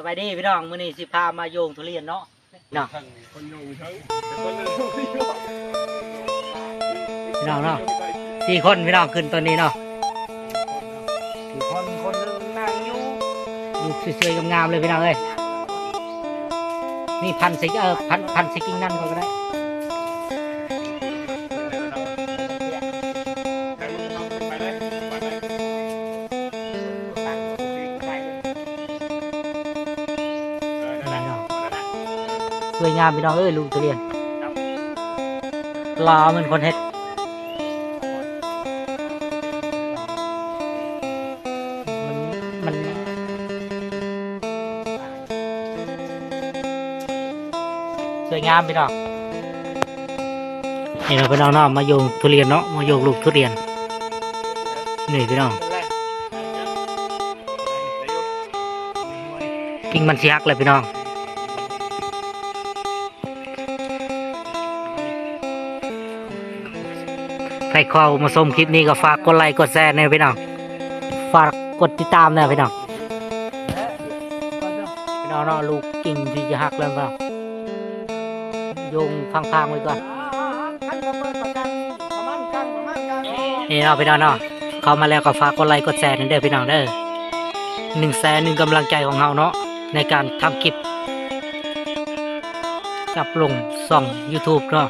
สบายดีพี่น้องมื้อนี้สิพามาโยงทุเรียนเนาะเนาะทั้งคนโยงทั้งแต่คนนั้นโยงพี่น้องเนาะสี่คนพี่น้องขึ้นตัวนี้เนาะสี่คนคนหนึงนั่งอยู่ลูกสวยๆงามๆเลยพี่น้องเอ้ยนี่พันสิเออพันพันสิกิ้งนั่นก็ได้ สวยงามพี่น้องเอ้ยลูกทุเรียนรอเหมือนคนเฮ็ดมัน มันสวยงามพี่น้องนี่เราพี่น้องเนาะมาโยงทุเรียนเนาะมาโยงลูกทุเรียนนี่พี่น้องกิ่งมันเสียกเลยพี่น้อง ใครเข้ามาชมคลิปนี้ก็ฝากกดไลค์กดแชร์นะพี่น้องฝากกดติดตามนะพี่น้องพี่น้องเนาะลูกกิ่งที่จะหักแล้วเปล่าโยงพังๆไว้ก่อนนี่เนาะพี่น้องเนาะเข้ามาแล้วก็ฝากกดไลค์กดแชร์นั่นเด้อพี่น้องเด้อหนึ่งแสนหนึ่งกำลังใจของเราเนาะในการทำคลิปกับลงส่อง YouTube เนาะ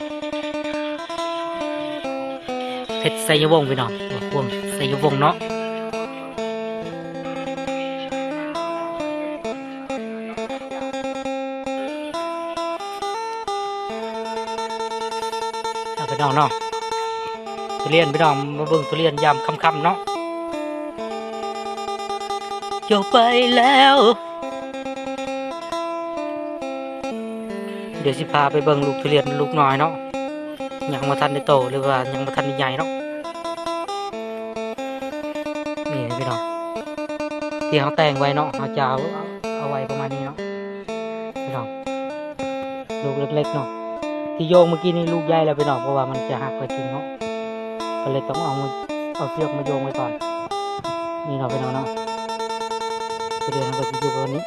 เพชรไสยวงพี่น้องหัวพวงไสยวงเนาะเอาพี่น้องเนาะทุเรียนพี่น้องมาเบิ่งทุเรียนยามค่ำๆเนาะโยไปแล้ว เดี๋ยวสิพาไปเบิ่งลูกทุเรียนลูกน้อยเนาะ ยังมาทันได้โตหรือว่ายังมาทันได้ใหญ่เนาะนี่พี่น้องที่เขาแต่งไว้เนาะเขาจะเอาเอาไว้ประมาณนี้เนาะพี่น้องลูกเล็กๆเนาะที่โยงเมื่อกี้นี่ลูกใหญ่แล้วพี่น้องเพราะว่ามันจะหักไปกินเนาะก็เลยต้องเอาเอาเชือกมาโยงไว้ก่อน นี่เนาะพี่น้องเนาะเดี๋ยวเราก็จะอยู่แบบนี้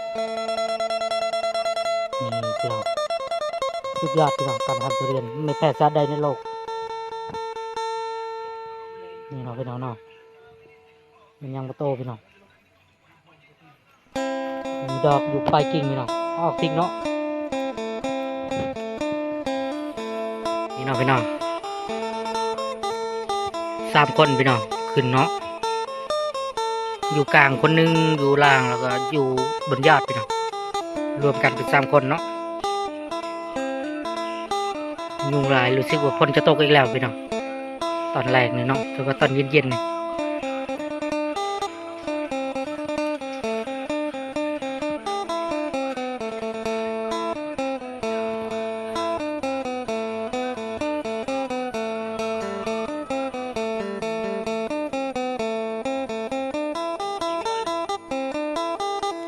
นี่พี่น้อง สุดยอดพี่น้องการทำทุเรียนไม่แพ้ชาติใดในโลก นี่เนาะพี่น้องเนาะมันยังมาโตพี่น้องมีดอกอยู่ปลายกิ่งพี่น้องออกทิ้งเนาะนี่เนาะพี่น้องสามคนพี่น้องขึ้นเนาะอยู่กลางคนหนึงอยู่ล่างแล้วก็อยู่บนยอดพี่น้องรวมกันเป็นสามคนเนาะ ยุงลายรู้สึกว่าฝนจะตกอีกแล้วพี่น้องตอนแรกนี่เนาะแต่ว่าตอนเย็นๆนี่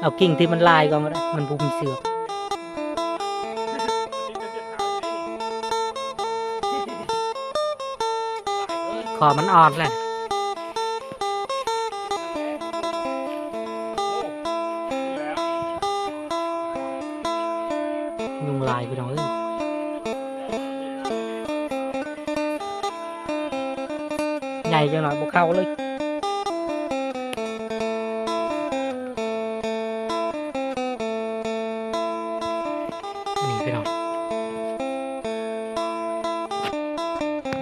เอากิ่งที่มันลายก่อนก็ได้มันบุมีเสือก อมันอ่อนแหละยุงลายพี่น้องเอ้ยใหญ่จังหน่อยบกเข้าเลยนี่พี่น้อง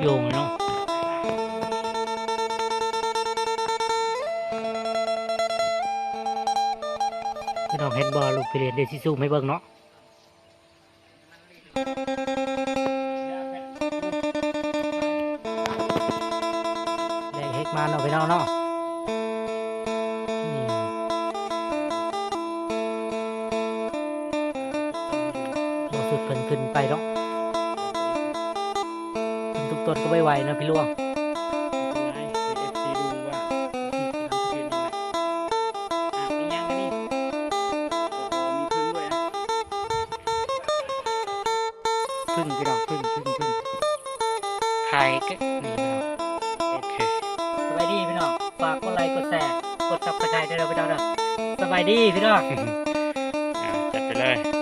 โยงเลยเนาะ องเห็นบอลูกไปเรียนเดซิซูไม่เบิ่งเนาะได้เฮกมาเนาะพี่น้องเนาะเราสุดเพิ่นขึ้นไปเนาะทุกต้นก็ไม่ไหวนะพี่ลวง พึ่งพี่น้องพึ่งพึ่งพึ่งถ่ายก็นี่พี่น้องโอเคสบายดีพี่น้องฝากกดไลค์กดแชร์กดซับสไครต์ด้วยนะพี่น้องเด้อสบายดีพี่น้องอ่าเลย